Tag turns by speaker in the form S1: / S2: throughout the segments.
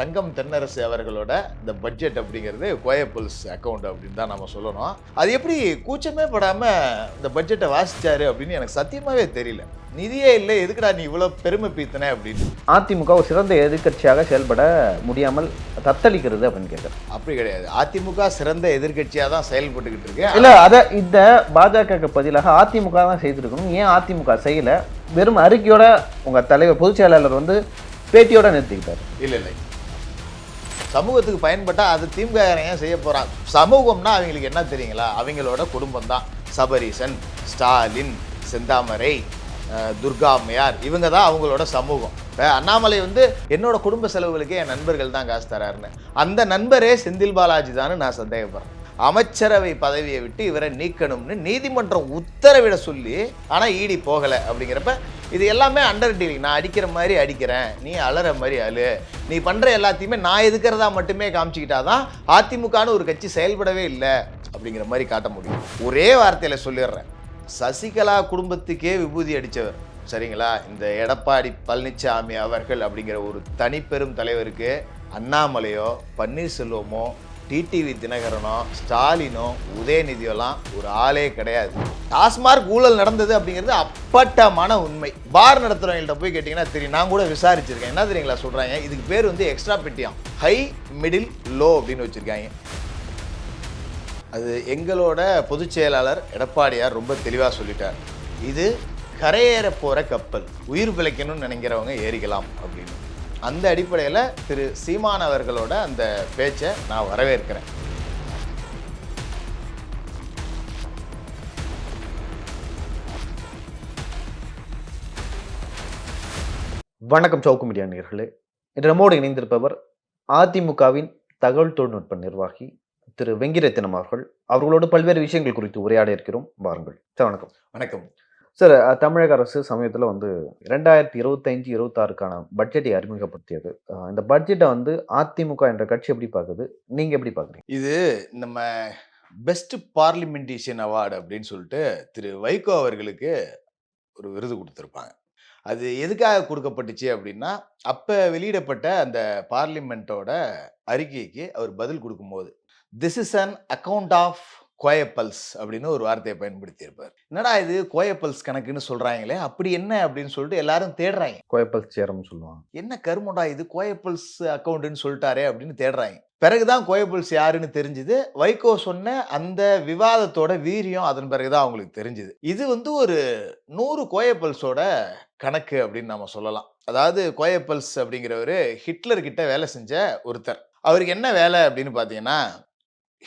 S1: தங்கம் தென்னரசு அவர்களோட இந்த பட்ஜெட் அப்படிங்கிறது கோயப்பல்ஸ் அக்கௌண்ட் அப்படின்னு தான் நம்ம சொல்லணும். அது எப்படி கூச்சமே படாமல் இந்த பட்ஜெட்டை வாசிச்சாரு அப்படின்னு எனக்கு சத்தியமாகவே தெரியல. நிதியே இல்லை எதுக்குடா நீ இவ்வளோ பெருமை பீத்தன அப்படின்னு.
S2: அதிமுக ஒரு சிறந்த எதிர்க்கட்சியாக செயல்பட முடியாமல் தத்தளிக்கிறது அப்படின்னு கேட்குறேன்
S1: அப்படி கிடையாது. அதிமுக சிறந்த எதிர்க்கட்சியாக தான் செயல்பட்டுக்கிட்டு இருக்கு.
S2: இல்ல அத இந்த பாஜகவுக்கு பதிலாக அதிமுக தான் செய்திருக்கணும். ஏன் அதிமுக செய்யல? வெறும் அறிக்கையோட உங்க தலைவர் பொதுச் செயலாளர் வந்து பேட்டியோட நிறுத்திக்கிட்டாரு.
S1: இல்லை இல்லை சமூகத்துக்கு பயன்பட்டால் அது திமுக ஏன் செய்ய போகிறான் சமூகம்னா அவங்களுக்கு என்ன தெரியுங்களா? அவங்களோட குடும்பம் தான் சபரீசன் ஸ்டாலின் செந்தாமரை துர்காமையார் துர்கா அம்மையார் இவங்க தான் அவங்களோட சமூகம். இப்போ அண்ணாமலை வந்து என்னோட குடும்ப செலவுகளுக்கு என் நண்பர்கள் தான் காசு தராருன்னு. அந்த நண்பரே செந்தில் பாலாஜி தான் நான் சந்தேகப்படுறேன். அமைச்சரவை பதவியை விட்டு இவரை நீக்கணும்னு நீதிமன்றம் உத்தரவிட சொல்லி ஆனால் ஈடி போகலை அப்படிங்கிறப்ப இது எல்லாமே அண்டர் டீலிங் நான் அடிக்கிற மாதிரி அடிக்கிறேன். நீ அலற மாதிரி அழு. நீ பண்ணுற எல்லாத்தையுமே நான் எதுக்கிறதா மட்டுமே காமிச்சிக்கிட்டாதான் அதிமுகன்னு ஒரு கட்சி செயல்படவே இல்லை அப்படிங்கிற மாதிரி காட்ட முடியும். ஒரே வார்த்தையில் சொல்லிடுறேன். சசிகலா குடும்பத்துக்கே விபூதி அடித்தவர் சரிங்களா? இந்த எடப்பாடி பழனிசாமி அவர்கள் அப்படிங்கிற ஒரு தனிப்பெரும் தலைவருக்கு அண்ணாமலையோ பன்னீர்செல்வமோ டிடிவி தினகரனோ ஸ்டாலினோ உதயநிதியோலாம் ஒரு ஆளே கிடையாது. டாஸ்மார்க் ஊழல் நடந்தது அப்படிங்கிறது அப்பட்டமான உண்மை. பார் நடத்துகிறவங்கள்ட்ட போய் கேட்டிங்கன்னா தெரியும். நான் கூட விசாரிச்சிருக்கேன். என்ன தெரியுங்களா சொல்கிறாங்க இதுக்கு பேர் வந்து எக்ஸ்ட்ரா பெட்டியம் ஹை மிடில் லோ அப்படின்னு வச்சுருக்காங்க. அது எங்களோட பொதுச் செயலாளர் எடப்பாடியார் ரொம்ப தெளிவாக சொல்லிட்டார். இது கரையேற போகிற கப்பல். உயிர் பிழைக்கணும்னு நினைக்கிறவங்க ஏறிக்கலாம் அப்படின்னு. அந்த அடிப்படையில் திரு சீமான் அவர்களோட அந்த பேச்சை நான் வரவேற்கிறேன்.
S2: வணக்கம் சவுக்கு மீடியா நேர்களே. இன்று நம்மோடு இணைந்திருப்பவர் அதிமுகவின் தகவல் தொழில்நுட்ப நிர்வாகி திரு வெங்கிரத்தினம் அவர்கள். அவர்களோடு பல்வேறு விஷயங்கள் குறித்து உரையாட இருக்கிறோம் வாருங்கள். சார் வணக்கம்.
S1: வணக்கம்.
S2: சார் தமிழக அரசு சமயத்தில் வந்து ரெண்டாயிரத்தி இருபத்தஞ்சு இருபத்தாறுக்கான பட்ஜெட்டை அறிமுகப்படுத்தியது. இந்த பட்ஜெட்டை வந்து அதிமுக என்ற கட்சி எப்படி பார்க்குது? நீங்கள் எப்படி பார்க்குறீங்க?
S1: இது நம்ம பெஸ்ட் பார்லிமெண்டேஷன் அவார்டு அப்படின்னு சொல்லிட்டு திரு வைகோ அவர்களுக்கு ஒரு விருது கொடுத்துருப்பாங்க. அது எதுக்காக கொடுக்கப்பட்டுச்சு அப்படின்னா அப்போ வெளியிடப்பட்ட அந்த பார்லிமெண்ட்டோட அறிக்கைக்கு அவர் பதில் கொடுக்கும்போது this is an account of Goebbels அப்படின்னு ஒரு வார்த்தையை பயன்படுத்தியிருப்பார். என்னடா இது? கோயப்பல்ஸ் கணக்குன்னு சொல்கிறாங்களே அப்படி என்ன அப்படின்னு சொல்லிட்டு எல்லாரும் தேடுறாங்க.
S2: கோயப்பல் சேரம் சொல்லுவாங்க.
S1: என்ன கருமண்டா இது? கோயப்பல்ஸ் அக்கௌண்ட்னு சொல்லிட்டாரே அப்படின்னு தேடுறாங்க. பிறகுதான் கோயப்பல்ஸ் யாருன்னு தெரிஞ்சுது. வைகோ சொன்ன அந்த விவாதத்தோட வீரியம் அதன் பிறகுதான் அவங்களுக்கு தெரிஞ்சுது. இது வந்து ஒரு நூறு கோயப்பல்ஸோட கணக்கு அப்படின்னு நம்ம சொல்லலாம். அதாவது கோயப்பல்ஸ் அப்படிங்கிறவர் ஹிட்லர் கிட்ட வேலை செஞ்ச ஒருத்தர். அவருக்கு என்ன வேலை அப்படின்னு பார்த்தீங்கன்னா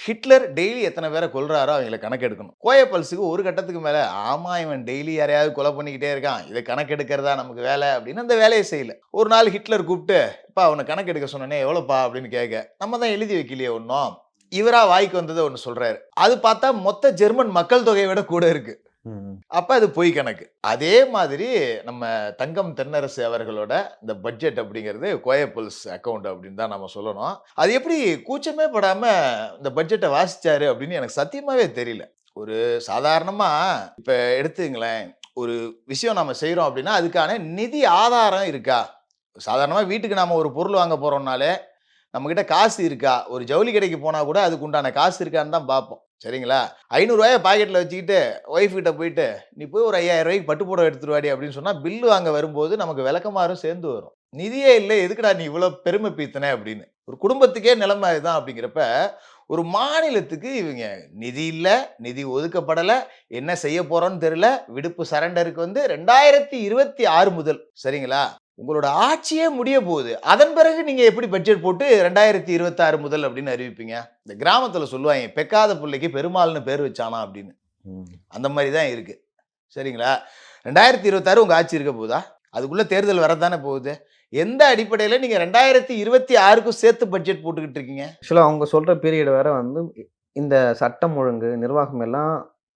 S1: ஹிட்லர் டெய்லி எத்தனை பேரை கொல்றாரோ அவங்கள கணக்கெடுக்கணும். கோயப்பல்ஸுக்கு ஒரு கட்டத்துக்கு மேலே ஆமா இவன் டெய்லி யாரையாவது கொலை பண்ணிக்கிட்டே இருக்கான். இதை கணக்கெடுக்கிறதா நமக்கு வேலை? அப்படின்னு அந்த வேலையை செய்யல. ஒரு நாள் ஹிட்லர் கூப்பிட்டு இப்போ அவனை கணக்கெடுக்க சொன்னனே எவ்வளோப்பா? அப்படின்னு கேட்க நம்ம தான் எழுதி வைக்கலையே ஒன்றும் இவரா வாய்க்கு வந்ததை ஒன்று சொல்றாரு. அது பார்த்தா மொத்த ஜெர்மன் மக்கள் தொகையை விட கூட இருக்கு. அப்ப அது பொய் கணக்கு. அதே மாதிரி நம்ம தங்கம் தென்னரசு அவர்களோட இந்த பட்ஜெட் அப்படிங்கிறது கோயப்பல்ஸ் அக்கௌண்ட் அப்படின்னு தான் நம்ம சொல்லணும். அது எப்படி கூச்சமே படாம இந்த பட்ஜெட்டை வாசிச்சாரு அப்படின்னு எனக்கு சத்தியமாவே தெரியல. ஒரு சாதாரணமா இப்ப எடுத்துங்களேன் ஒரு விஷயம் நம்ம செய்யறோம் அப்படின்னா அதுக்கான நிதி ஆதாரம் இருக்கா? சாதாரணமாக வீட்டுக்கு நாம ஒரு பொருள் வாங்க போறோம்னாலே நம்மக்கிட்ட காசு இருக்கா? ஒரு ஜவுளி கடைக்கு போனால் கூட அதுக்கு உண்டான காசு இருக்கான்னு தான் பார்ப்போம். சரிங்களா? ஐநூறுரூவாயை பாக்கெட்டில் வச்சுக்கிட்டு ஒய்ஃப் கிட்ட போயிட்டு நீ போய் ஒரு ஐயாயிரம் ரூபாய்க்கு பட்டு புடவை எடுத்துருவாடி அப்படின்னு சொன்னால் பில்லு வாங்க வரும்போது நமக்கு விளக்கமாறும் சேர்ந்து வரும். நிதியே இல்லை எதுக்குடா நீ இவ்வளோ பெருமை பீத்தன? அப்படின்னு. ஒரு குடும்பத்துக்கே நிலைமை இதுதான் அப்படிங்கிறப்ப ஒரு மாநிலத்துக்கு இவங்க நிதி இல்லை நிதி ஒதுக்கப்படலை என்ன செய்ய போகிறோன்னு தெரியல விடுப்பு சரண்டருக்கு வந்து ரெண்டாயிரத்தி இருபத்தி ஆறு முதல். சரிங்களா? உங்களோட ஆட்சியே முடிய போகுது. அதன் பிறகு நீங்க எப்படி பட்ஜெட் போட்டு ரெண்டாயிரத்தி இருபத்தாறு முதல் அப்படின்னு அறிவிப்பீங்க? இந்த கிராமத்துல சொல்லுவாங்க பெக்காத பிள்ளைக்கு பெருமாள்னு பேர் வச்சானா? அப்படின்னு. அந்த மாதிரி தான் இருக்கு. சரிங்களா? ரெண்டாயிரத்தி இருபத்தாறு உங்க ஆட்சி இருக்க போகுதா அதுக்குள்ள தேர்தல் வரத்தானே போகுது? எந்த அடிப்படையில் நீங்க ரெண்டாயிரத்தி இருபத்தி ஆறுக்கும் சேர்த்து பட்ஜெட் போட்டுக்கிட்டு இருக்கீங்க?
S2: ஆக்சுவலாக அவங்க சொல்கிற பீரியட் வேற வந்து இந்த சட்டம் ஒழுங்கு நிர்வாகம் எல்லாம்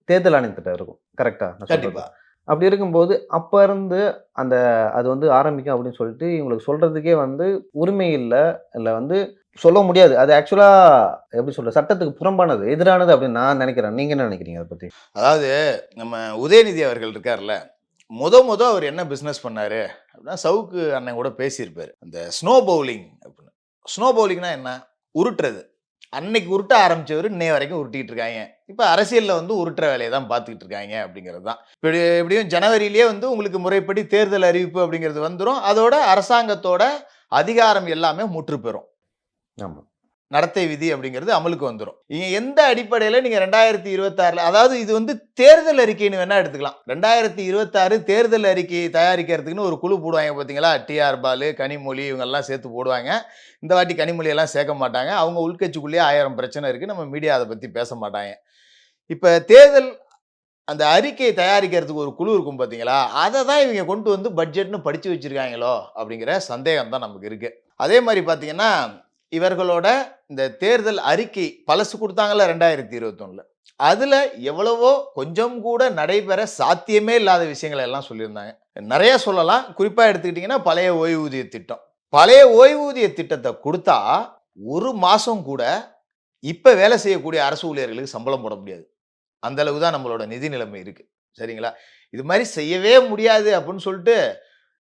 S2: தேர்தல் ஆணையத்திட்ட இருக்கும். கரெக்டாக
S1: கண்டிப்பா.
S2: அப்படி இருக்கும்போது அப்போ இருந்து அந்த அது வந்து ஆரம்பிக்கும் அப்படின்னு சொல்லிட்டு இவங்களுக்கு சொல்கிறதுக்கே வந்து உரிமை இல்லை இல்லை வந்து சொல்ல முடியாது. அது ஆக்சுவலாக எப்படி சொல்கிற சட்டத்துக்கு புறம்பானது எதிரானது அப்படின்னு நான் நினைக்கிறேன். நீங்கள் என்ன நினைக்கிறீங்க அதை பற்றி
S1: அதாவது நம்ம உதயநிதி அவர்கள் இருக்கார்ல முத முத அவர் என்ன பிஸ்னஸ் பண்ணார் அப்படின்னா சவுக்கு அண்ணன் கூட பேசியிருப்பார். அந்த ஸ்னோ பவுலிங் அப்படின்னு. ஸ்னோ பவுலிங்னா என்ன? உருட்டுறது. அன்னைக்கு உருட்ட ஆரம்பிச்சவர் இன்னைய வரைக்கும் உருட்டிகிட்டு இருக்காங்க. இப்போ அரசியலில் வந்து உருட்டுற வேலையை தான் பார்த்துக்கிட்டு இருக்காங்க அப்படிங்கிறது தான். இப்படி எப்படியும் ஜனவரியிலேயே வந்து உங்களுக்கு முறைப்படி தேர்தல் அறிவிப்பு அப்படிங்கிறது வந்துடும் அதோட அரசாங்கத்தோட அதிகாரம் எல்லாமே முற்று பெறும்
S2: ஆமாம்
S1: நடத்தை விதி அப்படிங்கிறது அமலுக்கு வந்துடும் இங்கே எந்த அடிப்படையில் நீங்க ரெண்டாயிரத்தி இருபத்தாறுல அதாவது இது வந்து தேர்தல் அறிக்கைன்னு வேணா எடுத்துக்கலாம். ரெண்டாயிரத்தி இருபத்தாறு தேர்தல் அறிக்கை தயாரிக்கிறதுக்குன்னு ஒரு குழு போடுவாங்க பார்த்தீங்களா டிஆர் பாலு கனிமொழி இவங்கெல்லாம் சேர்த்து போடுவாங்க. இந்த வாட்டி கனிமொழி எல்லாம் சேர்க்க மாட்டாங்க. அவங்க உள்கட்சிக்குள்ளேயே ஆயிரம் பிரச்சனை இருக்கு. நம்ம மீடியா அதை பத்தி பேச மாட்டாங்க. இப்ப தேர்தல் அந்த அறிக்கையை தயாரிக்கிறதுக்கு ஒரு குழு இருக்கும் பார்த்தீங்களா அதை தான் இவங்க கொண்டு வந்து பட்ஜெட்னு படிச்சு வச்சிருக்காங்களோ அப்படிங்கிற சந்தேகம் தான் நமக்கு இருக்கு. அதே மாதிரி பார்த்தீங்கன்னா இவர்களோட இந்த தேர்தல் அறிக்கை பழசு கொடுத்தாங்கல்ல ரெண்டாயிரத்தி இருபத்தொன்னுல. அதில் எவ்வளவோ கொஞ்சம் கூட நடைபெற சாத்தியமே இல்லாத விஷயங்களை எல்லாம் சொல்லியிருந்தாங்க. நிறைய சொல்லலாம். குறிப்பாக எடுத்துக்கிட்டிங்கன்னா பழைய ஓய்வூதிய திட்டம். பழைய ஓய்வூதிய திட்டத்தை கொடுத்தா ஒரு மாதம் கூட இப்போ வேலை செய்யக்கூடிய அரசு ஊழியர்களுக்கு சம்பளம் போட முடியாது. அந்தளவு தான் நம்மளோட நிதி நிலைமை இருக்குது சரிங்களா? இது மாதிரி செய்யவே முடியாது அப்படின்னு சொல்லிட்டு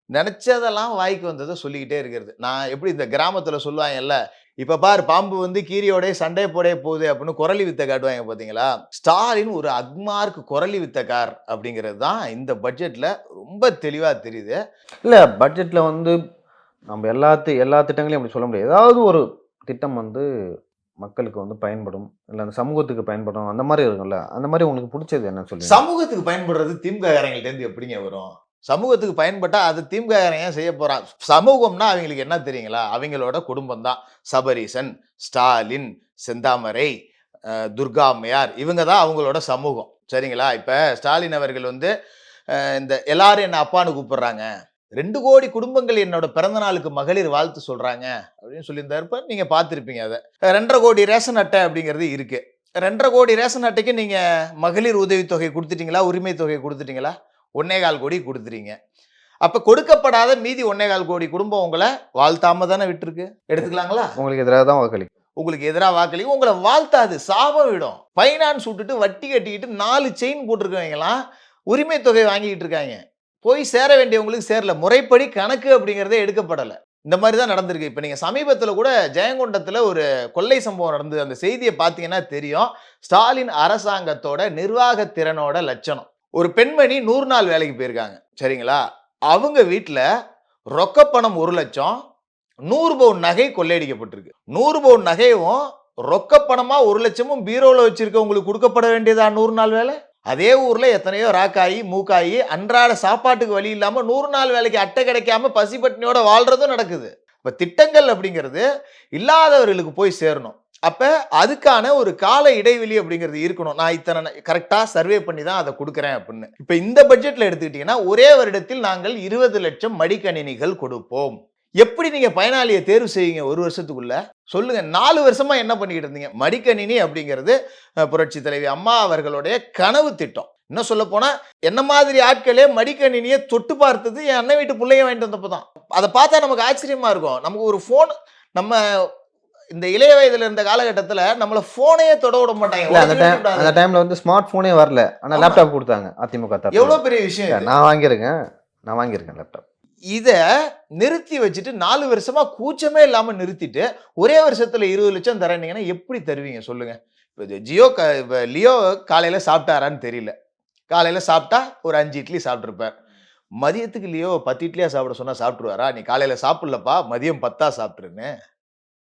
S1: நினைச்சதெல்லாம் வாய்க்கு வந்ததை சொல்லிக்கிட்டே இருக்கிறது. நான் எப்படி இந்த கிராமத்துல சொல்லுவாங்கல்ல இப்ப பார் பாம்பு வந்து கீரியோடய சண்டை போடே போகுது அப்படின்னு குரலி வித்தை காட்டுவாங்க பாத்தீங்களா ஸ்டாலின் ஒரு அக்மார்க் குரலி வித்தக்கார் அப்படிங்கிறது தான் இந்த பட்ஜெட்ல ரொம்ப தெளிவா தெரியுது.
S2: இல்ல பட்ஜெட்ல வந்து நம்ம எல்லாத்து எல்லா திட்டங்களையும் அப்படி சொல்ல முடியாது. ஏதாவது ஒரு திட்டம் வந்து மக்களுக்கு வந்து பயன்படும். இல்லை அந்த சமூகத்துக்கு பயன்படும். அந்த மாதிரி இருக்கும்ல. அந்த மாதிரி உங்களுக்கு பிடிச்சது என்ன சொல்லுங்க
S1: சமூகத்துக்கு பயன்படுறது திமுககாரங்கள்ட்ட இருந்து எப்படிங்க வரும்? சமூகத்துக்கு பயன்பட்டால் அது திமுககாரங்க ஏன் செய்ய போகிறான் சமூகம்னா அவங்களுக்கு என்ன தெரியுங்களா? அவங்களோட குடும்பம் தான் சபரீசன் ஸ்டாலின் செந்தாமரை துர்கா அம்மையார் இவங்க தான் அவங்களோட சமூகம். சரிங்களா? இப்போ ஸ்டாலின் அவர்கள் வந்து இந்த எல்லாரும் என்னை அப்பான்னு கூப்பிடுறாங்க. ரெண்டு கோடி குடும்பங்கள் என்னோட பிறந்த நாளுக்கு மகளிர் வாழ்த்து சொல்கிறாங்க அப்படின்னு சொல்லியிருந்தாருப்ப நீங்கள் பார்த்துருப்பீங்க அதை. ரெண்டரை கோடி ரேஷன் அட்டை அப்படிங்கிறது இருக்குது ரெண்டரை கோடி ரேஷன் அட்டைக்கு நீங்கள் மகளிர் உதவித்தொகை கொடுத்துட்டீங்களா? உரிமை தொகை கொடுத்துட்டீங்களா? ஒன்னே கால் கோடி கொடுத்துறீங்க அப்ப கொடுக்கப்படாத மீதி ஒன்னே கால் கோடி குடும்பம் உங்களை வாழ்த்தாம தானே விட்டுருக்கு? எடுத்துக்கலாங்களா?
S2: உங்களுக்கு எதிராக தான் வாக்களி
S1: உங்களுக்கு எதிராக வாக்களிக்கும். உங்களை வாழ்த்தாது சாபம் விடும். ஃபைனான்ஸ் விட்டுட்டு வட்டி கட்டிக்கிட்டு நாலு செயின் போட்டிருக்கவங்கலாம் உரிமை தொகை வாங்கிக்கிட்டு இருக்காங்க. போய் சேர வேண்டியவங்களுக்கு சேரல. முறைப்படி கணக்கு அப்படிங்கிறதே எடுக்கப்படலை. இந்த மாதிரி தான் நடந்திருக்கு. இப்போ நீங்கள் சமீபத்தில் கூட ஜெயங்கொண்டத்தில் ஒரு கொள்ளை சம்பவம் நடந்தது. அந்த செய்தியை பார்த்தீங்கன்னா தெரியும். ஸ்டாலின் அரசாங்கத்தோட நிர்வாக திறனோட லட்சணம். ஒரு பெண்மணி நூறு நாள் வேலைக்கு போயிருக்காங்க. சரிங்களா? அவங்க வீட்டில் ரொக்கப்பணம் ஒரு லட்சம் நூறு பவுன் நகை கொள்ளையடிக்கப்பட்டிருக்கு. நூறு பவுன் நகையும் ரொக்கப்பணமாக ஒரு லட்சமும் பீரோவில் வச்சிருக்கவங்களுக்கு கொடுக்கப்பட வேண்டியதா நூறு நாள் வேலை? அதே ஊரில் எத்தனையோ ராக்காயி மூக்காயி அன்றாட சாப்பாட்டுக்கு வழி இல்லாமல் நூறு நாள் வேலைக்கு அட்டை கிடைக்காம பசி பட்டினியோட நடக்குது. இப்போ திட்டங்கள் அப்படிங்கிறது இல்லாதவர்களுக்கு போய் சேரணும். அப்போ அதுக்கான ஒரு கால இடைவெளி அப்படிங்கிறது இருக்கணும். நான் இத்தனை கரெக்டாக சர்வே பண்ணி தான் அதை கொடுக்குறேன் அப்படின்னு. இப்போ இந்த பட்ஜெட்டில் எடுத்துக்கிட்டிங்கன்னா ஒரே வருடத்தில் நாங்கள் இருபது லட்சம் மடிக்கணினிகள் கொடுப்போம். எப்படி நீங்கள் பயனாளியை தேர்வு செய்வீங்க ஒரு வருஷத்துக்குள்ள? சொல்லுங்க. நாலு வருஷமா என்ன பண்ணிக்கிட்டு இருந்தீங்க? மடிக்கணினி அப்படிங்கிறது புரட்சி தலைவி அம்மா அவர்களுடைய கனவு திட்டம். இன்னும் சொல்ல போனா என்ன மாதிரி ஆட்களே மடிக்கணினியை தொட்டு பார்த்தது என் அண்ணன் வீட்டு பிள்ளைய வாங்கிட்டு வந்தப்போ தான் அதை பார்த்தா நமக்கு ஆச்சரியமா இருக்கும். நமக்கு ஒரு ஃபோன் நம்ம இந்த இளைய வயதுல இருந்த காலகட்டத்துல நம்மள போனையே தொட விட மாட்டாங்க.
S2: அந்த டைம். அந்த டைம்ல வந்து ஸ்மார்ட் போனே வரல. ஆனா
S1: ஆமா.
S2: லேப்டாப் கொடுத்தாங்க அதிமுக தரப்புல.
S1: எவ்வளவு பெரிய விஷயம்.
S2: நான் வாங்கியிருக்கேன். நான் வாங்கியிருக்கேன் லேப்டாப்
S1: இத நிறுத்தி வச்சுட்டு நாலு வருஷமா கூச்சமே இல்லாம நிறுத்திட்டு ஒரே வருஷத்துல இருபது லட்சம் தரேன்னீங்கன்னா எப்படி தருவீங்க? சொல்லுங்க. இப்போ ஜியோ க இப்போ லியோ காலையில சாப்பிட்டாரான்னு தெரியல. காலையில சாப்பிட்டா ஒரு அஞ்சு இட்லி சாப்பிட்ருப்பார் மதியத்துக்கு லியோ பத்து இட்லியா சாப்பிட சொன்னா சாப்பிட்ருவாரா நீ காலையில சாப்பிடலப்பா மதியம் பத்தா சாப்பிட்ருன்னு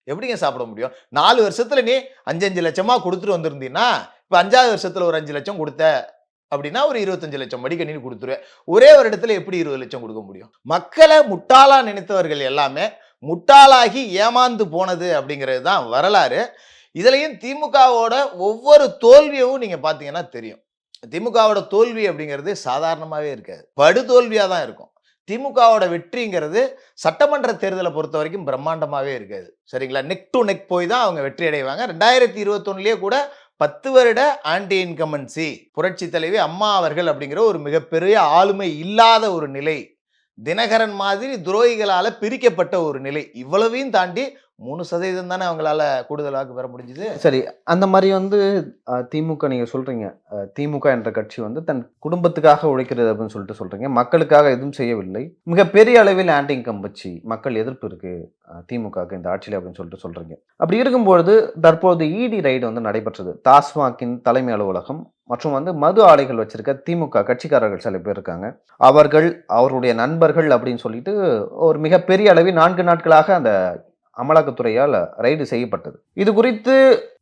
S1: எப்படிங்க சாப்பிட முடியும்? நாலு வருஷத்துல நீ அஞ்சு அஞ்சு லட்சமா கொடுத்துட்டு வந்திருந்தீங்கன்னா இப்போ அஞ்சாவது வருஷத்துல ஒரு அஞ்சு லட்சம் கொடுத்த அப்படின்னா ஒரு இருபத்தஞ்சு லட்சம் மடிக்கணின்னு கொடுத்துருவேன் ஒரே வருடத்துல எப்படி இருபது லட்சம் கொடுக்க முடியும்? மக்களை முட்டாளா நினைத்தவர்கள் எல்லாமே முட்டாளாகி ஏமாந்து போனது அப்படிங்கிறது தான் வரலாறு. இதுலையும் திமுகவோட ஒவ்வொரு தோல்வியவும் நீங்க பாத்தீங்கன்னா தெரியும். திமுகவோட தோல்வி அப்படிங்கிறது சாதாரணமாவே இருக்காது. படுதோல்வியாக தான் இருக்கும். திமுகவோட வெற்றிங்கிறது சட்டமன்ற தேர்தலை பொறுத்த வரைக்கும் பிரம்மாண்டமாகவே இருக்காது சரிங்களா? நெக் டு நெக் போய் தான் அவங்க வெற்றி அடைவாங்க. ரெண்டாயிரத்தி இருபத்தொன்னுலேயே கூட பத்து வருட ஆன்டி இன்கமன்சி புரட்சி தலைவி அம்மா அவர்கள் அப்படிங்கிற ஒரு மிகப்பெரிய ஆளுமை இல்லாத ஒரு நிலை. தினகரன் மாதிரி துரோகிகளால் பிரிக்கப்பட்ட ஒரு நிலை. இவ்வளவையும் தாண்டி மூணு சதவீதம் தானே அவங்களால கூடுதல் வாக்கு பெற முடிஞ்சது.
S2: சரி அந்த மாதிரி வந்து திமுக நீங்க சொல்றீங்க. திமுக என்ற கட்சி வந்து தன் குடும்பத்துக்காக உழைக்கிறது அப்படின்னு சொல்லிட்டு சொல்றீங்க. மக்களுக்காக எதுவும் செய்யவில்லை. மிகப்பெரிய அளவில் ஆன்டி இன்கம் வச்சு மக்கள் எதிர்ப்பு இருக்கு திமுக இந்த ஆட்சியில் அப்படின்னு சொல்லிட்டு சொல்றீங்க. அப்படி இருக்கும்பொழுது தற்போது இடி ரைடு வந்து நடைபெற்றது. டாஸ்மாகின் தலைமை அலுவலகம் மற்றும் வந்து மது ஆலைகள் வச்சிருக்க திமுக கட்சிக்காரர்கள் சில பேர் இருக்காங்க. அவர்கள் அவருடைய நண்பர்கள் அப்படின்னு சொல்லிட்டு ஒரு மிகப்பெரிய அளவில் நான்கு நாட்களாக அந்த அமலாக்கத்துறையால் ரைடு செய்யப்பட்டது. இது குறித்து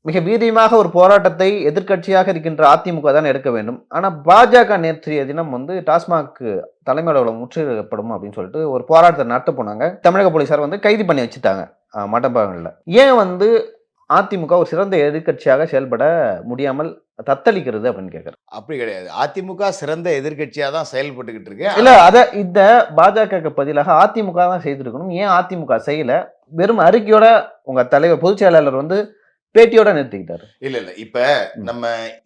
S2: மிக வீரியமாக ஒரு போராட்டத்தை எதிர்க்கட்சியாக இருக்கின்ற அதிமுக தான் எடுக்க வேண்டும். ஆனால் பாஜக நேற்றைய தினம் வந்து டாஸ்மாக் தலைமை அலுவலகம் முற்றுகையிடப்படும் அப்படின்னு சொல்லிட்டு ஒரு போராட்டத்தை நடத்த போனாங்க. தமிழக போலீஸார் வந்து கைது பண்ணி வச்சுட்டாங்க அஹ், ஏன் வந்து அதிமுக ஒரு சிறந்த எதிர்க்கட்சியாக செயல்பட முடியாமல் தத்தளிக்கிறது அப்படின்னு கேட்குறேன்
S1: அப்படி கிடையாது. அதிமுக சிறந்த எதிர்க்கட்சியா தான் செயல்பட்டுக்கிட்டு இருக்கு.
S2: இல்ல அத இந்த பாஜகவுக்கு பதிலாக அதிமுக தான் செய்திருக்கணும். ஏன் அதிமுக செய்யல? வெறும் அறிக்கையோட உங்க தலைவர் பொதுச் செயலாளர் வந்து பேட்டியோட நிறுத்திக்கிட்டாரு.
S1: இல்ல இல்ல. இப்ப. நம்ம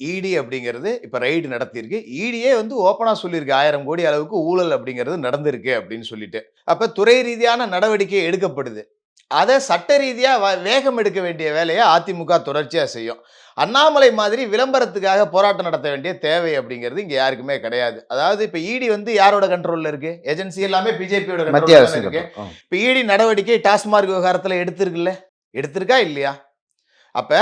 S1: இடி அப்படிங்கிறது இப்ப ரைடு நடத்தியிருக்கு. இடியே வந்து ஓப்பனா சொல்லியிருக்கு. ஆயிரம் கோடி அளவுக்கு ஊழல் அப்படிங்கிறது நடந்திருக்கு அப்படின்னு சொல்லிட்டு. அப்ப துறை ரீதியான நடவடிக்கை எடுக்கப்படுது. அதை சட்ட ரீதியா வ- வேகம் எடுக்க வேண்டிய வேலையை அதிமுக தொடர்ச்சியா செய்யும். அண்ணாமலை மாதிரி விளம்பரத்துக்காக போராட்டம் நடத்த வேண்டிய தேவை அப்படிங்கிறது இங்க யாருக்குமே கிடையாது. அதாவது இப்ப இடி வந்து யாரோட கண்ட்ரோல்ல இருக்கு? ஏஜென்சி எல்லாமே பிஜேபியோட
S2: மத்திய அரசு
S1: இருக்கு. இப்போ இடி நடவடிக்கை டாஸ்மார்க் விவகாரத்தில் எடுத்திருக்குல்ல? எடுத்திருக்கா இல்லையா? அப்ப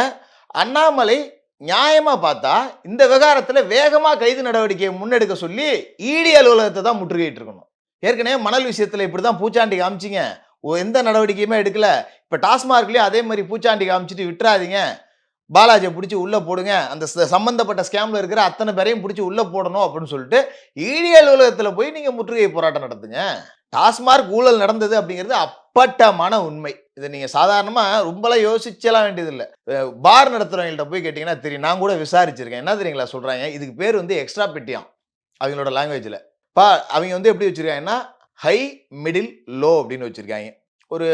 S1: அண்ணாமலை நியாயமா பார்த்தா இந்த விவகாரத்துல வேகமா கைது நடவடிக்கையை முன்னெடுக்க சொல்லி இடி அலுவலகத்தை தான் முற்றுகையிட்டு இருக்கணும் ஏற்கனவே மணல் விஷயத்துல இப்படிதான் பூச்சாண்டி காமிச்சிங்க. எந்த நடவடிக்கையுமே எடுக்கல. இப்போ டாஸ்மார்க்லேயும் அதே மாதிரி பூச்சாண்டி காமிச்சிட்டு விட்டுறாதீங்க. பாலாஜியை பிடிச்சி உள்ளே போடுங்க. அந்த சம்மந்தப்பட்ட ஸ்கேமில் இருக்கிற அத்தனை பேரையும் பிடிச்சி உள்ளே போடணும் அப்படின்னு சொல்லிட்டு இடி அலுவலகத்தில் போய் நீங்கள் முற்றுகை போராட்டம் நடத்துங்க. டாஸ்மார்க் ஊழல் நடந்தது அப்படிங்கிறது அப்பட்டமான உண்மை. இதை நீங்கள் சாதாரணமாக ரொம்பலாம் யோசிச்சலாம் வேண்டியதில்லை. பார் நடத்துகிறவங்கள்ட்ட போய் கேட்டிங்கன்னா தெரியும். நான் கூட விசாரிச்சிருக்கேன். என்ன தெரியுங்களா சொல்கிறாங்க இதுக்கு பேர் வந்து எக்ஸ்ட்ரா பெட்டியாம் அவங்களோட லாங்குவேஜில் பா அவங்க வந்து எப்படி வச்சுருக்காங்கன்னா ஹை மிடில் லோ அப்படின்னு வச்சிருக்காங்க. ஒரு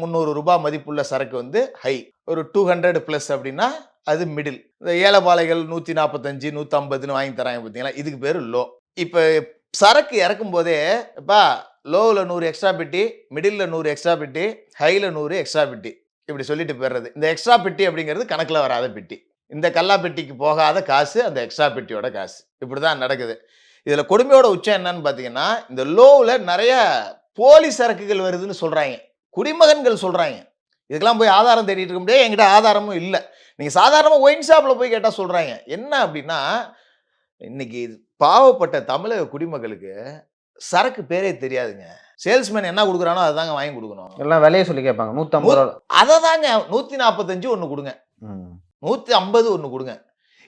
S1: முந்நூறு ரூபாய் மதிப்புள்ள சரக்கு வந்து ஹை ஒரு டூ ஹண்ட்ரட் ப்ளஸ் அப்படின்னா அது மிடில் இந்த ஏலபாலைகள் நூற்றி நாற்பத்தஞ்சு நூற்றம்பதுன்னு வாங்கி தராங்க பார்த்தீங்களா இதுக்கு பேர் லோ இப்போ சரக்கு இறக்கும் போதே இப்போ லோவில் நூறு எக்ஸ்ட்ரா பெட்டி மிடில் நூறு எக்ஸ்ட்ரா பெட்டி ஹையில் நூறு எக்ஸ்ட்ரா பெட்டி. இப்படி சொல்லிட்டு போயிடுறது. இந்த எக்ஸ்ட்ரா பெட்டி அப்படிங்கிறது கணக்கில் வராத பெட்டி. இந்த கல்லா பெட்டிக்கு போகாத காசு அந்த எக்ஸ்ட்ரா பெட்டியோட காசு. இப்படி தான் நடக்குது. இதில் கொடுமையோட உச்சம் என்னன்னு பார்த்தீங்கன்னா இந்த லோவில் நிறைய போலி சரக்குகள் வருதுன்னு சொல்கிறாங்க குடிமகன்கள் சொல்கிறாங்க இதுக்கெல்லாம் போய் ஆதாரம் தேடிட்டு இருக்க முடியாது. என்கிட்ட ஆதாரமும் இல்லை. நீங்கள் சாதாரணமாக ஒயின் ஷாப்பில் போய் கேட்டால் சொல்கிறாங்க என்ன அப்படின்னா இன்னைக்கு பாவப்பட்ட தமிழக குடிமக்களுக்கு சரக்கு பேரே தெரியாதுங்க. சேல்ஸ்மேன் என்ன கொடுக்குறானோ அதுதாங்க வாங்கி கொடுக்கணும்.
S2: எல்லாம் விலையை சொல்லி கேட்பாங்க. நூற்றம்பது ரூபா.
S1: அதை தாங்க நூற்றி நாற்பத்தஞ்சு ஒன்று கொடுங்க. நூற்றி ஐம்பது ஒன்று கொடுங்க.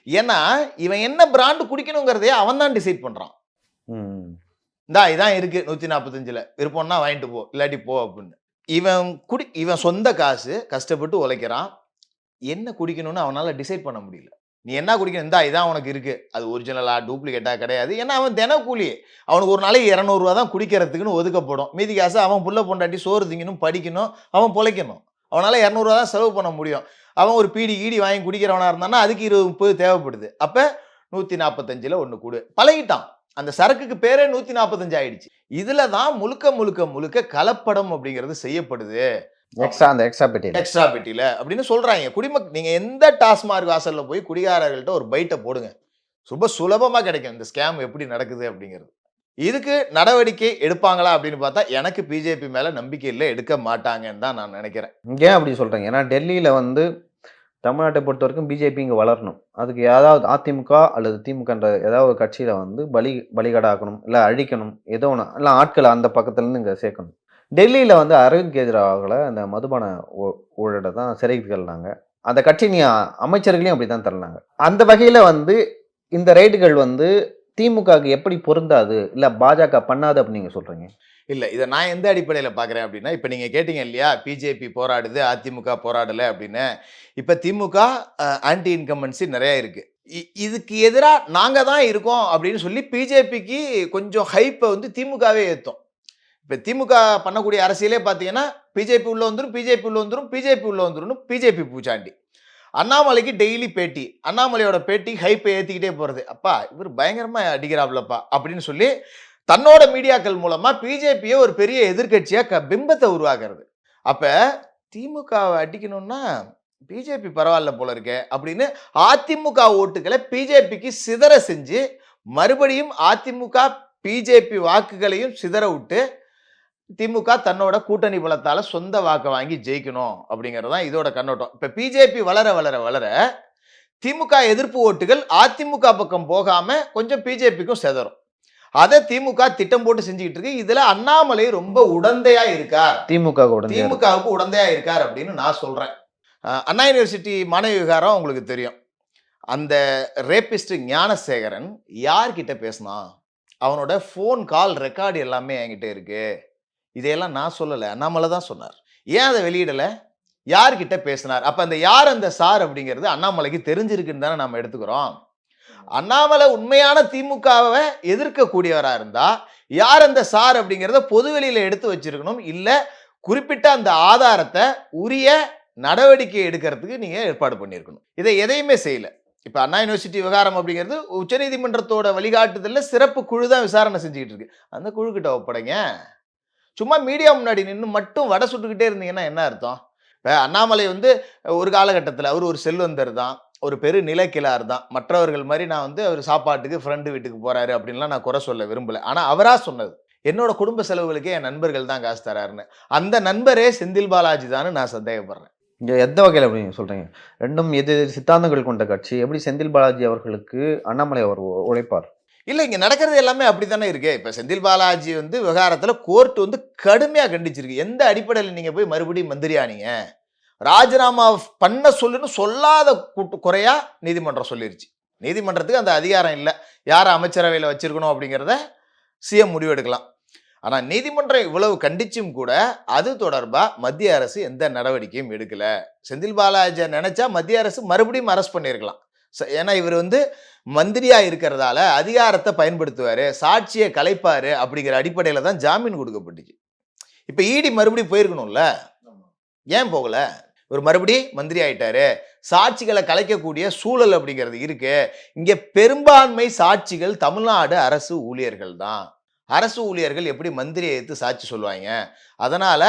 S1: ஏன்னா இவன் என்ன பிராண்டு குடிக்கணுங்கிறதையே அவன் தான் டிசைட் பண்ணுறான். இந்தா இதான் இருக்கு நூற்றி நாற்பத்தஞ்சில் விருப்பம்னா வாங்கிட்டு போ இல்லாட்டி போ அப்படின்னு. இவன் குடி இவன் சொந்த காசு கஷ்டப்பட்டு உழைக்கிறான். என்ன குடிக்கணும்னு அவனால் டிசைட் பண்ண முடியல. நீ என்ன குடிக்கணும்? இந்தா இதான் உனக்கு இருக்கு. அது ஒரிஜினலா டூப்ளிகேட்டா கிடையாது. ஏன்னா அவன் தினக்கூலி. அவனுக்கு ஒரு நாளைக்கு இரநூறுவா தான் குடிக்கிறதுக்குன்னு ஒதுக்கப்படும். மீதி காசு அவன் புள்ள பொண்டாட்டி சோறு திங்கணும் படிக்கணும் அவன் பொழைக்கணும். அவனால் இரநூறுவா தான் செலவு பண்ண முடியும். அவன் ஒரு பீடி கீடி வாங்கி குடிக்கிறவனா இருந்தானா அதுக்கு இருபது முப்பது தேவைப்படுது. அப்போ நூற்றி நாற்பத்தஞ்சில் ஒன்று கொடு. பழகிட்டான். அந்த சரக்குக்கு பேரே நூற்றி நாற்பத்தஞ்சு ஆயிடுச்சு. இதில் தான் முழுக்க முழுக்க முழுக்க கலப்படம் அப்படிங்கிறது செய்யப்படுது.
S2: எக்ஸ்ட்ரா அந்த எக்ஸ்ட்ரா பெட்டி
S1: எக்ஸ்ட்ரா பெட்டியில் அப்படின்னு சொல்கிறாங்க குடிமக் நீங்கள் எந்த டாஸ்மார்க் வாசலில் போய் குடிகாரர்கள்ட்ட ஒரு பைட்டை போடுங்க. ரொம்ப சுலபமாக கிடைக்கும். இந்த ஸ்கேம் எப்படி நடக்குது அப்படிங்கிறது. இதுக்கு நடவடிக்கை எடுப்பாங்களா அப்படின்னு பார்த்தா எனக்கு பிஜேபி மேலே நம்பிக்கை இல்லை எடுக்க மாட்டாங்கன்னு தான் நான் நினைக்கிறேன்.
S2: ஏன் அப்படி சொல்றீங்க? ஏன்னா டெல்லியில் வந்து தமிழ்நாட்டை பொறுத்த வரைக்கும் பிஜேபி இங்கே வளரணும். அதுக்கு ஏதாவது அதிமுக அல்லது திமுகன்ற ஏதாவது ஒரு கட்சியில் வந்து பலி பலிகடாக்கணும் இல்லை அழிக்கணும் ஏதோ ஒன்று இல்லை ஆட்களை அந்த பக்கத்துலேருந்து இங்கே சேர்க்கணும். டெல்லியில் வந்து அரவிந்த் கெஜ்ரிவாலை அந்த மதுபான ஊழலை தான் சிறைக்கு தள்ளினாங்க அந்த கட்சி நீ அமைச்சர்களையும் அப்படி தான் தள்ளினாங்க. அந்த வகையில் வந்து இந்த ரைடுகள் வந்து திமுகவுக்கு எப்படி பொருந்தாது? இல்லை பாஜக பண்ணாது அப்படின்னு நீங்கள் சொல்கிறீங்க
S1: இல்லை இதை நான் எந்த அடிப்படையில் பார்க்குறேன் அப்படின்னா இப்போ நீங்கள் கேட்டீங்க இல்லையா பிஜேபி போராடுது அதிமுக போராடலை அப்படின்னு. இப்போ திமுக ஆன்டி இன்கம்பன்சி நிறையா இருக்குது இதுக்கு எதிராக நாங்கள் தான் இருக்கோம் அப்படின்னு சொல்லி பிஜேபிக்கு கொஞ்சம் ஹைப்பை வந்து திமுகவே ஏற்றும் இப்போ திமுக பண்ணக்கூடிய அரசியலே பார்த்தீங்கன்னா பிஜேபி உள்ள வந்துடும் பிஜேபி உள்ள வந்துடும் பிஜேபி உள்ள வந்துடும் பிஜேபி பூச்சாண்டி. அண்ணாமலைக்கு டெய்லி பேட்டி. அண்ணாமலையோட பேட்டி ஹைப்பை ஏற்றிக்கிட்டே போகிறது அப்பா இவர் பயங்கரமாக அடிக்கிறாப்லப்பா அப்படின்னு சொல்லி தன்னோட மீடியாக்கள் மூலமாக பிஜேபியை ஒரு பெரிய எதிர்கட்சியாக க பிம்பத்தை உருவாக்குறது. அப்போ திமுகவை அடிக்கணும்னா பிஜேபி பரவாயில்ல போல இருக்கே அப்படின்னு அதிமுக ஓட்டுகளை பிஜேபிக்கு சிதற செஞ்சு மறுபடியும் அதிமுக பிஜேபி வாக்குகளையும் சிதற விட்டு திமுக தன்னோட கூட்டணி பலத்தால சொந்த வாக்கை வாங்கி ஜெயிக்கணும் அப்படிங்கிறது தான் இதோட கண்ணோட்டம். இப்ப பிஜேபி வளர வளர வளர திமுக எதிர்ப்பு ஓட்டுகள் அதிமுக பக்கம் போகாம கொஞ்சம் பிஜேபிக்கும் செதறும். அதை திமுக திட்டம் போட்டு செஞ்சுக்கிட்டு இருக்கு. இதுல அண்ணாமலை ரொம்ப உடந்தையா இருக்கார்.
S2: திமுக
S1: திமுகவுக்கு உடந்தையா இருக்கார் அப்படின்னு நான் சொல்றேன். அஹ் அண்ணா யூனிவர்சிட்டி மாணவி விவகாரம் உங்களுக்கு தெரியும். அந்த ரேபிஸ்ட் ஞானசேகரன் யார்கிட்ட பேசினான்? அவனோட ஃபோன் கால் ரெக்கார்டு எல்லாமே என்கிட்ட இருக்கு. இதையெல்லாம் நான் சொல்லலை அண்ணாமலை தான் சொன்னார். ஏன் அதை வெளியிடலை? யார்கிட்ட பேசினார்? அப்போ அந்த யார் அந்த சார் அப்படிங்கிறது அண்ணாமலைக்கு தெரிஞ்சிருக்குன்னு தானே நம்ம எடுத்துக்கிறோம். அண்ணாமலை உண்மையான திமுகவை எதிர்க்கக்கூடியவராக இருந்தால் யார் அந்த சார் அப்படிங்கிறத பொதுவெளியில் எடுத்து வச்சிருக்கணும்? இல்லை குறிப்பிட்ட அந்த ஆதாரத்தை உரிய நடவடிக்கை எடுக்கிறதுக்கு நீங்கள் ஏற்பாடு பண்ணியிருக்கணும். இதை எதையுமே செய்யலை. இப்போ அண்ணா யூனிவர்சிட்டி விவகாரம் அப்படிங்கிறது உச்சநீதிமன்றத்தோட வழிகாட்டுதலில் சிறப்பு குழு தான் விசாரணை செஞ்சுக்கிட்டு இருக்கு. அந்த குழுக்கிட்ட ஒப்படைங்க. சும்மா மீடியா முன்னாடி நின்று மட்டும் வடை சுட்டுக்கிட்டே இருந்தீங்கன்னா என்ன அர்த்தம்? இப்போ அண்ணாமலை வந்து ஒரு காலகட்டத்தில் அவர் ஒரு செல்வந்தர் தான் ஒரு பெரு நிலக்கிழார் தான். மற்றவர்கள் மாதிரி நான் வந்து அவர் சாப்பாட்டுக்கு ஃப்ரெண்டு வீட்டுக்கு போகிறாரு அப்படின்லாம் நான் குறை சொல்ல விரும்பலை. ஆனால் அவராக சொன்னது என்னோட குடும்ப செலவுகளுக்கே என் நண்பர்கள் தான் காசு தராருன்னு. அந்த நண்பரே செந்தில் பாலாஜி தான் நான் சந்தேகப்படுறேன்.
S2: இங்கே எந்த வகையில் அப்படி சொல்கிறீங்க ரெண்டும் எது சித்தாந்தங்கள் கொண்ட கட்சி எப்படி செந்தில் பாலாஜி அவர்களுக்கு அண்ணாமலை அவர் உழைப்பார்
S1: இல்லை இங்கே நடக்கிறது எல்லாமே அப்படி தானே இருக்கு. இப்போ செந்தில் பாலாஜி வந்து விவகாரத்தில் கோர்ட் வந்து கடுமையாக கண்டிச்சிருக்கு. எந்த அடிப்படையில் நீங்கள் போய் மறுபடியும் மந்திரியானீங்க? ராஜினாமா பண்ண சொல்லுன்னு சொல்லாத கூட்டு குறையா நீதிமன்றம் சொல்லிருச்சு. நீதிமன்றத்துக்கு அந்த அதிகாரம் இல்லை. யாரை அமைச்சரவையில் வச்சிருக்கணும் அப்படிங்கிறத சிஎம் முடிவெடுக்கலாம். ஆனால் நீதிமன்றம் இவ்வளவு கண்டிச்சும் கூட அது தொடர்பாக மத்திய அரசு எந்த நடவடிக்கையும் எடுக்கலை. செந்தில் பாலாஜியை நினச்சா மத்திய அரசு மறுபடியும் அரெஸ்ட் பண்ணியிருக்கலாம். ஏன்னா இவர் வந்து மந்திரியா இருக்கிறதால அதிகாரத்தை பயன்படுத்துவாரு சாட்சியை கலைப்பாரு அப்படிங்கிற அடிப்படையில தான் ஜாமீன் கொடுக்கப்பட்டுச்சு. இப்ப இடி மறுபடியும் போயிருக்கணும்ல? ஏன் போகல? ஒரு மறுபடி மந்திரி ஆயிட்டாரு சாட்சிகளை கலைக்கக்கூடிய சூழல் அப்படிங்கிறது இருக்கு. இங்க பெரும்பான்மை சாட்சிகள் தமிழ்நாடு அரசு ஊழியர்கள் தான். அரசு ஊழியர்கள் எப்படி மந்திரியை எடுத்து சாட்சி சொல்லுவாங்க? அதனால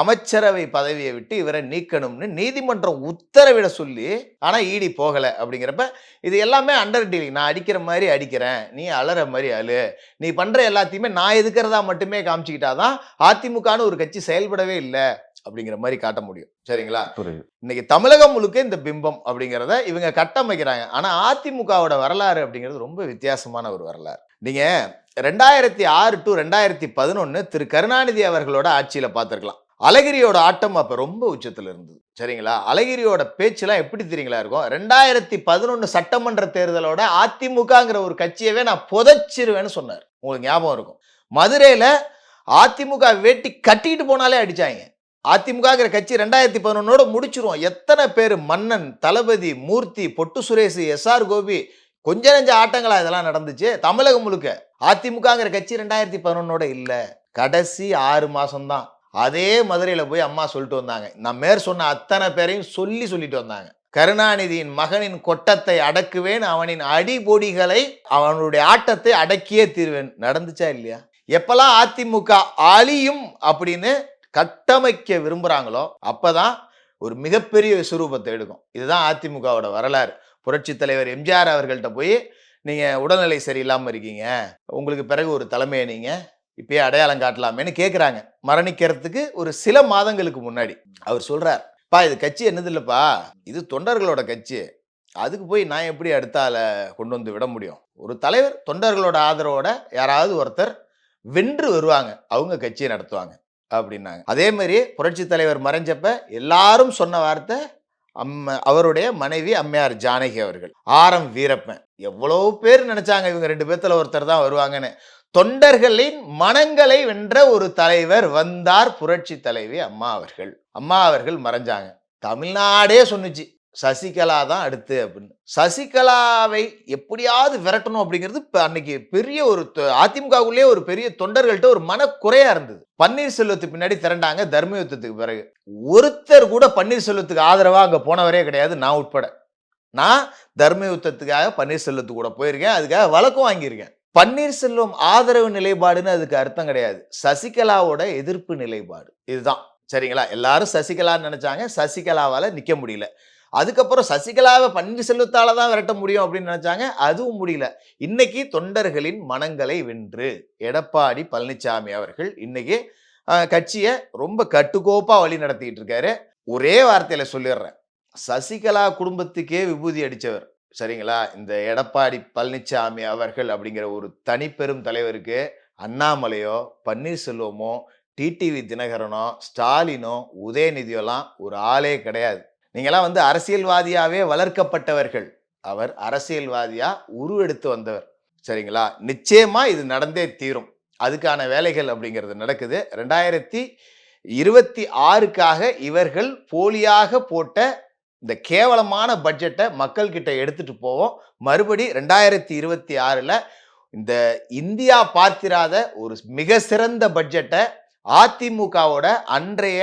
S1: அமைச்சரவை பதவியை விட்டு இவரை நீக்கணும்னு நீதிமன்றம் உத்தரவிட சொல்லி ஆனா ஈடி போகல அப்படிங்கிறப்ப இது எல்லாமே அண்டர் டீலிங் நான் அடிக்கிற மாதிரி அடிக்கிறேன். நீ அலற மாதிரி அழு. நீ பண்ற எல்லாத்தையுமே நான் எதுக்கிறதா மட்டுமே காமிச்சுக்கிட்டாதான் அதிமுகன்னு ஒரு கட்சி செயல்படவே இல்லை அப்படிங்கிற மாதிரி காட்ட முடியும். சரிங்களா? இன்னைக்கு தமிழகம் முழுக்க இந்த பிம்பம் அப்படிங்கிறத இவங்க கட்டமைக்கிறாங்க. ஆனா அதிமுகவோட வரலாறு அப்படிங்கிறது ரொம்ப வித்தியாசமான ஒரு வரலாறு. நீங்கள் ரெண்டாயிரத்தி ஆறு டு ரெண்டாயிரத்தி பதினொன்று திரு கருணாநிதி அவர்களோட ஆட்சியில் பார்த்துருக்கலாம். அழகிரியோட ஆட்டம் அப்போ ரொம்ப உச்சத்தில் இருந்தது. சரிங்களா? அழகிரியோட பேச்செல்லாம் எப்படி தெரியுங்களா இருக்கும்? ரெண்டாயிரத்தி பதினொன்று சட்டமன்ற தேர்தலோட அதிமுகங்கிற ஒரு கட்சியவே நான் புதைச்சிருவேன்னு சொன்னார். உங்களுக்கு ஞாபகம் இருக்கும். மதுரையில் அதிமுக வேட்டி கட்டிட்டு போனாலே அடித்தாங்க அதிமுகங்கிற கட்சி ரெண்டாயிரத்தி பதினொன்னோட முடிச்சிருவோம். எத்தனை பேர் மன்னன் தளபதி மூர்த்தி பொட்டு சுரேஷ் எஸ்ஆர் கோபி கொஞ்ச நெஞ்ச ஆட்டங்களா இதெல்லாம் நடந்துச்சு. தமிழகம் முழுக்க அதிமுகங்கிற கட்சி ரெண்டாயிரத்தி பதினொன்னோட இல்லை. கடைசி ஆறு மாதம்தான் அதே மதுரையில் போய் அம்மா சொல்லிட்டு வந்தாங்க. நான் மேற் சொன்ன அத்தனை பேரையும் சொல்லி சொல்லிட்டு வந்தாங்க. கருணாநிதியின் மகனின் கொட்டத்தை அடக்குவேன் அவனின் அடிபொடிகளை அவனுடைய ஆட்டத்தை அடக்கியே தீர்வேன். நடந்துச்சா இல்லையா? எப்பெல்லாம் அதிமுக அழியும் அப்படின்னு கட்டமைக்க விரும்புகிறாங்களோ அப்பதான் ஒரு மிகப்பெரிய விஸ்வரூபத்தை எடுக்கும். இதுதான் அதிமுகவோட வரலாறு. புரட்சி தலைவர் எம்ஜிஆர் அவர்கள்ட்ட போய் நீங்கள் உடல்நிலை சரியில்லாமல் இருக்கீங்க. உங்களுக்கு பிறகு ஒரு தலைமையை நீங்கள் இப்பயே அடையாளம் காட்டலாமேன்னு கேட்குறாங்க மரணிக்கிறதுக்கு ஒரு சில மாதங்களுக்கு முன்னாடி. அவர் சொல்கிறார் பா இது கட்சி என்னது இல்லைப்பா? இது தொண்டர்களோட கட்சி. அதுக்கு போய் நான் எப்படி அடுத்தால கொண்டு வந்து விட முடியும்? ஒரு தலைவர் தொண்டர்களோட ஆதரவோட யாராவது ஒருத்தர் வென்று வருவாங்க. அவங்க கட்சியை நடத்துவாங்க. அப்படின்னாங்க. அதே மாதிரி புரட்சி தலைவர் மறைஞ்சப்ப எல்லாரும் சொன்ன வார்த்தை அம்ம அவருடைய மனைவி அம்மையார் ஜானகி அவர்கள். ஆரம் வீரப்பன். எவ்வளோ பேர் நினைச்சாங்க இவங்க ரெண்டு பேர்த்துல ஒருத்தர் தான் வருவாங்கன்னு. தொண்டர்களின் மனங்களை வென்ற ஒரு தலைவர் வந்தார் புரட்சி தலைவி அம்மா அவர்கள். அம்மா அவர்கள் மறைஞ்சாங்க. தமிழ்நாடே சொன்னுச்சு. சசிகலா தான் அடுத்து அப்படின்னு. சசிகலாவை எப்படியாவது விரட்டணும் அப்படிங்கிறது இப்ப அன்னைக்கு பெரிய ஒரு தொ- ஒரு பெரிய தொண்டர்கள்ட்ட ஒரு மனக்குறையா இருந்தது. பன்னீர்செல்வத்துக்கு பின்னாடி திரண்டாங்க தர்ம யுத்தத்துக்கு பிறகு. ஒருத்தர் கூட பன்னீர்செல்வத்துக்கு ஆதரவா அங்க போனவரே கிடையாது நான் உட்பட. நான் தர்ம யுத்தத்துக்காக பன்னீர்செல்வத்து கூட போயிருக்கேன் அதுக்காக வழக்கம் வாங்கியிருக்கேன். பன்னீர்செல்வம் ஆதரவு நிலைப்பாடுன்னு அதுக்கு அர்த்தம் கிடையாது. சசிகலாவோட எதிர்ப்பு நிலைப்பாடு. இதுதான். சரிங்களா? எல்லாரும் சசிகலான்னு நினைச்சாங்க சசிகலாவால் நிற்க முடியல. அதுக்கப்புறம் சசிகலாவை பன்னீர்செல்வத்தால் தான் விரட்ட முடியும் அப்படின்னு நினச்சாங்க. அதுவும் முடியல. இன்னைக்கு தொண்டர்களின் மனங்களை வென்று எடப்பாடி பழனிசாமி அவர்கள் இன்னைக்கு கட்சியை ரொம்ப கட்டுக்கோப்பாக வழி நடத்திட்டு இருக்காரு. ஒரே வார்த்தையில் சொல்லிடுறேன். சசிகலா குடும்பத்துக்கே விபூதி அடித்தவர் சரிங்களா? இந்த எடப்பாடி பழனிசாமி அவர்கள் அப்படிங்கிற ஒரு தனிப்பெரும் தலைவருக்கு அண்ணாமலையோ பன்னீர்செல்வமோ டிடிவி தினகரனோ ஸ்டாலினோ உதயநிதியோலாம் ஒரு ஆளே கிடையாது. நீங்களாம் வந்து அரசியல்வாதியாகவே வளர்க்கப்பட்டவர்கள். அவர் அரசியல்வாதியாக உருவெடுத்து வந்தவர். சரிங்களா? நிச்சயமாக இது நடந்தே தீரும். அதுக்கான வேலைகள் அப்படிங்கிறது நடக்குது. ரெண்டாயிரத்தி இருபத்தி ஆறுக்காக இவர்கள் போலியாக போட்ட இந்த கேவலமான பட்ஜெட்டை மக்கள் கிட்ட எடுத்துட்டு போவோம். மறுபடி ரெண்டாயிரத்தி இருபத்தி ஆறில் இந்த இந்தியா பார்த்திராத ஒரு மிக சிறந்த பட்ஜெட்டை அதிமுகவோட அன்றைய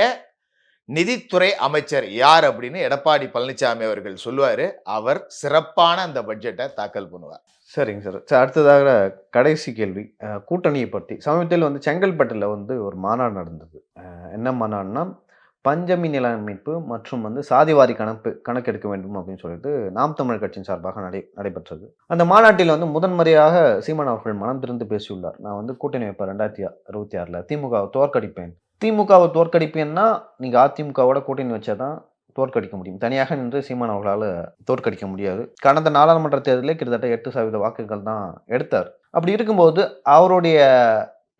S1: நிதித்துறை அமைச்சர் யார் அப்படின்னு எடப்பாடி பழனிசாமி அவர்கள் சொல்லுவார். அவர் சிறப்பான அந்த பட்ஜெட்டை தாக்கல் பண்ணுவார்.
S2: சரிங்க சார். சார் அடுத்ததாக கடைசி கேள்வி. கூட்டணியை பற்றி. சமீபத்தில் வந்து செங்கல்பட்டில் வந்து ஒரு மாநாடு நடந்தது. என்ன மாநாடுனா பஞ்சமி நில அமைப்பு மற்றும் வந்து சாதிவாரி கணக்கு கணக்கெடுக்க வேண்டும் அப்படின்னு சொல்லிட்டு நாம் தமிழர் கட்சியின் சார்பாக நடை நடைபெற்றது. அந்த மாநாட்டில் வந்து முதன்முறையாக சீமான் அவர்கள் மனம் திறந்து பேசியுள்ளார். நான் வந்து கூட்டணி வைப்பேன் ரெண்டாயிரத்தி அறுபத்தி ஆறில் திமுக தோற்கடிப்பேன். திமுகவை தோற்கடிப்பேன்னா நீங்கள் அதிமுகவோட கூட்டணி வச்சாதான் தோற்கடிக்க முடியும். தனியாக நின்று சீமான் அவர்களால் தோற்கடிக்க முடியாது. கடந்த நாடாளுமன்ற தேர்தலில் கிட்டத்தட்ட எட்டு சதவீத வாக்குகள் தான் எடுத்தார். அப்படி இருக்கும்போது அவருடைய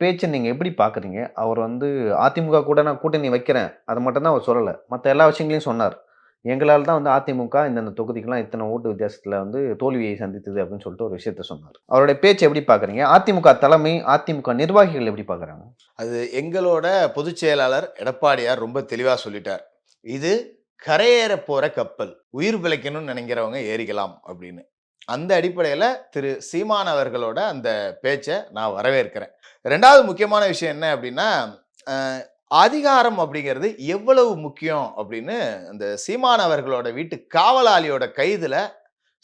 S2: பேச்சை நீங்கள் எப்படி பார்க்குறீங்க அவர் வந்து அதிமுக கூட நான் கூட்டணி வைக்கிறேன். அதை மட்டும்தான் அவர் சொல்லலை. மற்ற எல்லா விஷயங்களையும் சொன்னார். எங்களால் தான் வந்து அதிமுக இந்தந்த தொகுதிக்கெல்லாம் இத்தனை ஓட்டு வித்தியாசத்தில் வந்து தோல்வியை சந்தித்தது அப்படின்னு சொல்லிட்டு ஒரு விஷயத்த சொன்னார். அவருடைய பேச்சை எப்படி பார்க்குறீங்க? அதிமுக தலைமை அதிமுக நிர்வாகிகள் எப்படி பார்க்குறாங்க?
S1: அது எங்களோட பொதுச் செயலாளர் எடப்பாடியார் ரொம்ப தெளிவாக சொல்லிட்டார். இது கரையேற போகிற கப்பல் உயிர் பிழைக்கணும்னு நினைக்கிறவங்க ஏறிக்கலாம் அப்படின்னு. அந்த அடிப்படையில் திரு சீமான் அவர்களோட அந்த பேச்சை நான் வரவேற்கிறேன். ரெண்டாவது முக்கியமான விஷயம் என்ன அப்படின்னா அதிகாரம் அப்படிங்கிறது எவ்வளவு முக்கியம் அப்படின்னு அந்த சீமான் அவர்களோட வீட்டு காவலாளியோட கைதில்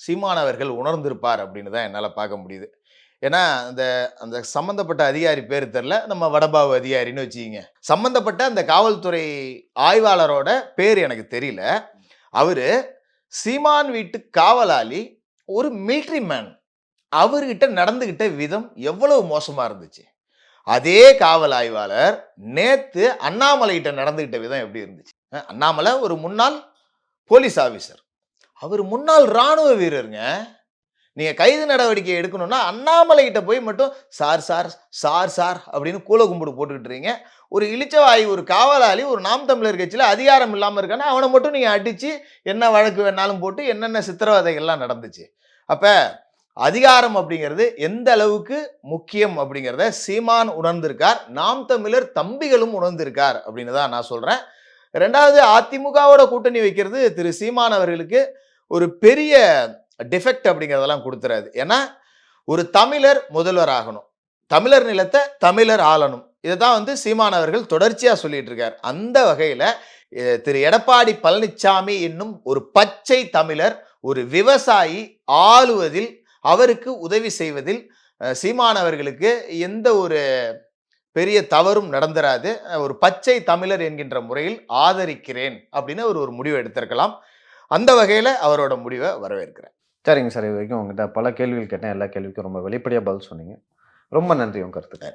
S1: சீமான் அவர்கள் உணர்ந்திருப்பார் அப்படின்னு தான் என்னால் பார்க்க முடியுது. ஏன்னா அந்த அந்த சம்மந்தப்பட்ட அதிகாரி பேர் தெரில. நம்ம வடபாவு அதிகாரின்னு வச்சுக்கிங்க. சம்மந்தப்பட்ட அந்த காவல்துறை ஆய்வாளரோட பேர் எனக்கு தெரியல. அவர் சீமான் வீட்டு காவலாளி ஒரு மிலிட்ரி மேன் அவர்கிட்ட நடந்துக்கிட்ட விதம் எவ்வளவு மோசமாக இருந்துச்சு? அதே காவல் ஆய்வாளர் நேத்து அண்ணாமலைகிட்ட நடந்துகிட்ட விதம் எப்படி இருந்துச்சு? அண்ணாமலை ஒரு முன்னாள் போலீஸ் ஆஃபீஸர் அவர் முன்னாள் ராணுவ வீரருங்க. நீங்கள் கைது நடவடிக்கை எடுக்கணும்னா அண்ணாமலைகிட்ட போய் மட்டும் சார் சார் சார் சார் அப்படின்னு கூல கும்பிடு போட்டுக்கிட்டு இருக்கீங்க ஒரு இளிச்சவாய் ஒரு காவலாளி ஒரு நாம் தமிழர் கட்சியில் அதிகாரம் இல்லாமல் இருக்கானா அவனை மட்டும் நீங்கள் அடித்து என்ன வழக்கு வேணாலும் போட்டு என்னென்ன சித்திரவதைகள்லாம் நடந்துச்சு. அப்போ அதிகாரம் அப்படிங்கிறது எந்த அளவுக்கு முக்கியம் அப்படிங்கிறத சீமான் உணர்ந்திருக்கார். நாம் தமிழர் தம்பிகளும் உணர்ந்திருக்கார் அப்படின்னு தான் நான் சொல்கிறேன் ரெண்டாவது அதிமுகவோட கூட்டணி வைக்கிறது திரு சீமான் அவர்களுக்கு ஒரு பெரிய டிஃபெக்ட் அப்படிங்கிறதெல்லாம் கொடுத்துறாது ஏன்னா ஒரு தமிழர் முதல்வர் ஆகணும். தமிழர் நிலத்தை தமிழர் ஆளணும். இதை தான் வந்து சீமான் அவர்கள் தொடர்ச்சியாக சொல்லிட்டு இருக்கார். அந்த வகையில் திரு எடப்பாடி பழனிசாமி என்னும் ஒரு பச்சை தமிழர் ஒரு விவசாயி ஆளுவதில் அவருக்கு உதவி செய்வதில் அஹ், சீமான் அவர்களுக்கு எந்த ஒரு பெரிய தவறும் நடந்துராது. ஒரு பச்சை தமிழர் என்கின்ற முறையில் ஆதரிக்கிறேன் அப்படின்னு அவர் ஒரு முடிவை எடுத்திருக்கலாம். அந்த வகையில் அவரோட முடிவை வரவேற்கிறேன்.
S2: சரிங்க சார் இது வரைக்கும் உங்ககிட்ட பல கேள்விகள் கேட்டேன். எல்லா கேள்விக்கும் ரொம்ப வெளிப்படையாக பதில் சொன்னீங்க. ரொம்ப நன்றி உங்க கருத்துக்கு